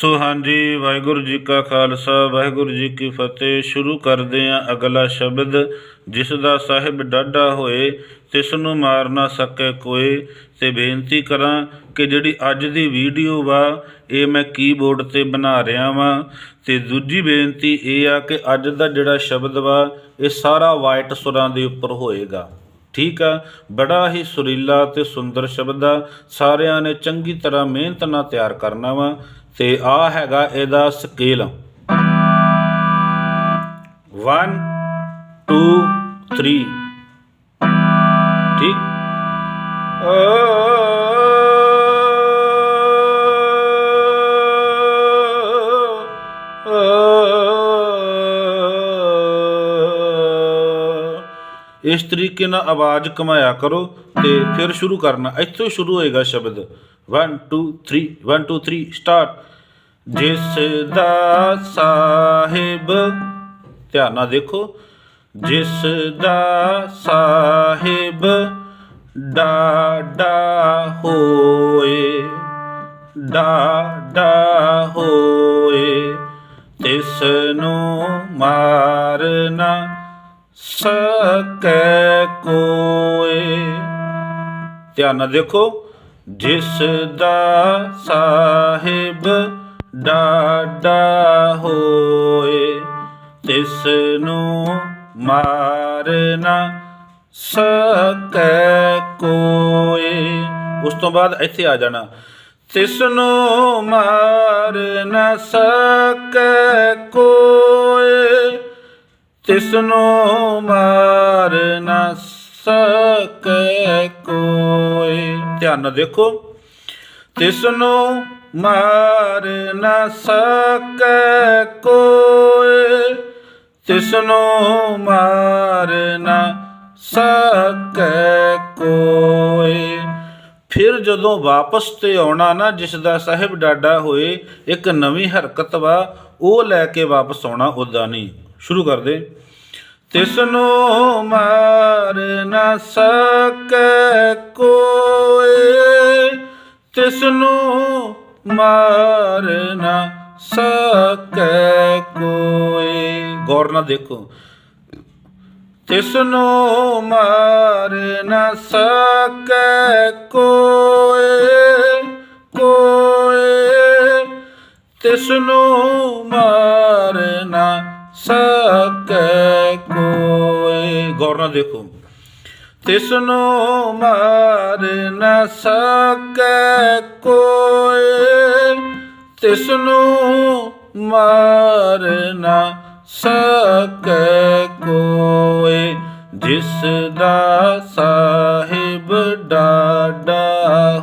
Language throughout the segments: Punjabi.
ਸੋ ਹਾਂਜੀ, ਵਾਹਿਗੁਰੂ ਜੀ ਕਾ ਖਾਲਸਾ, ਵਾਹਿਗੁਰੂ ਜੀ ਕੀ ਫਤਿਹ। ਸ਼ੁਰੂ ਕਰਦੇ ਹਾਂ ਅਗਲਾ ਸ਼ਬਦ, ਜਿਸ ਦਾ ਸਾਹਿਬ ਡਾਢਾ ਹੋਏ, ਤਿਸ ਨੂੰ ਮਾਰ ਨਾ ਸਕੇ ਕੋਈ। ਤੇ ਬੇਨਤੀ ਕਰਾਂ ਕਿ ਜਿਹੜੀ ਅੱਜ ਦੀ ਵੀਡੀਓ ਵਾ, ਇਹ ਮੈਂ ਕੀਬੋਰਡ ਤੇ ਬਣਾ ਰਿਹਾ ਵਾਂ। ਤੇ ਦੂਜੀ ਬੇਨਤੀ ਇਹ ਆ ਕਿ ਅੱਜ ਦਾ ਜਿਹੜਾ ਸ਼ਬਦ ਵਾ, ਇਹ ਸਾਰਾ ਵਾਈਟ ਸੁਰਾਂ ਦੇ ਉੱਪਰ ਹੋਏਗਾ। ਠੀਕ ਆ। ਬੜਾ ਹੀ ਸੁਰੀਲਾ ਤੇ ਸੁੰਦਰ ਸ਼ਬਦ ਆ। ਸਾਰਿਆਂ ਨੇ ਚੰਗੀ ਤਰ੍ਹਾਂ ਮਿਹਨਤ ਨਾਲ ਤਿਆਰ ਕਰਨਾ ਵਾ ਤੇ ਆ ਹੈਗਾ ਇਹਦਾ ਸਕੇਲ 1 2 3 ਠੀਕ? ਇਸ ਤਰੀਕੇ ਨਾਲ ਆਵਾਜ਼ ਕਮਾਇਆ ਕਰੋ ਤੇ ਫਿਰ ਸ਼ੁਰੂ ਕਰਨਾ। ਇੱਥੋਂ ਸ਼ੁਰੂ ਹੋਏਗਾ ਸ਼ਬਦ। 1 2 3 1 2 3 ਸਟਾਰਟ ਜਿਸ ਦਾ ਸਾਹਿਬ, ਧਿਆਨ ਨਾਲ ਦੇਖੋ। ਜਿਸ ਦਾ ਸਾਹਿਬ, ਡਾਡਾ ਹੋਏ ਡਾਡਾ ਹੋਏ ਤਿਸ ਨੂੰ ਮਾਰਨਾ ਸਕੈ ਕੋਏ ਧਿਆਨ ਨਾਲ ਦੇਖੋ, ਜਿਸ ਦਾ ਸਾਹਿਬ ਡਾਡਾ ਹੋਏ, ਤਿਸ ਨੂੰ ਮਾਰਨਾ ਸਕੈ ਕੋਏ ਉਸ ਤੋਂ ਬਾਅਦ ਇੱਥੇ ਆ ਜਾਣਾ। ਤਿਸ ਨੂੰ ਮਾਰ ਨਾ ਸਕੈ ਕੋਏ ਤਿਸ ਨੂੰ ਮਾਰ ਨਾ ਸਕੈ ਕੋਏ ਧਿਆਨ ਨਾਲ ਦੇਖੋ। ਤਿਸ ਨੂੰ ਮਾਰ ਨਾ ਸਕੈ ਕੋਏ ਤਿਸ ਮਾਰ ਨਾ ਸਕੈ ਕੋਏ ਫਿਰ ਜਦੋਂ ਵਾਪਸ ਤੇ ਆਉਣਾ ਨਾ, ਜਿਸ ਦਾ ਸਾਹਿਬ ਡਾਡਾ ਹੋਏ, ਇੱਕ ਨਵੀਂ ਹਰਕਤ ਵਾ, ਉਹ ਲੈ ਕੇ ਵਾਪਸ ਆਉਣਾ ਉਦਾਂ ਨਹੀਂ। ਸ਼ੁਰੂ ਕਰਦੇ। ਤਿਸ ਨੂੰ ਮਾਰ ਨਾ ਸਕੈ ਕੋਏ ਤਿਸ ਨੂੰ ਮਾਰ ਨਾ ਸਕੈ ਕੋਏ ਗੌਰ ਨਾਲ ਦੇਖੋ। ਤਿਸ ਨੂੰ ਮਾਰ ਨਾ ਸਕੈ ਕੋਏ ਕੋਏ ਤਿਸ ਨੂੰ ਮਾਰ ਨਾ ਸਕੈ ਕੋਏ ਗੌਰ ਨਾਲ ਦੇਖੋ। ਤਿਸ ਨੂੰ ਮਾਰ ਨਾ ਸਕੈ ਕੋਏ ਤਿਸ ਨੂੰ ਮਾਰ ਨਾ ਸਕੈ ਕੋਏ ਜਿਸ ਦਾ ਸਾਹਿਬ ਡਾਡਾ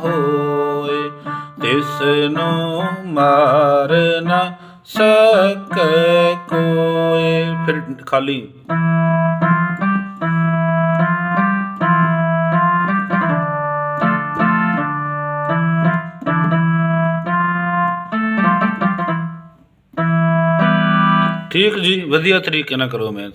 ਹੋਏ ਤਿਸ ਨੂੰ ਮਾਰ ਸਕੈ ਕੋਏ ਫਿਰ ਖਾਲੀ। ਠੀਕ ਜੀ ਵਧੀਆ ਤਰੀਕੇ ਨਾਲ ਕਰੋ ਮੈਂ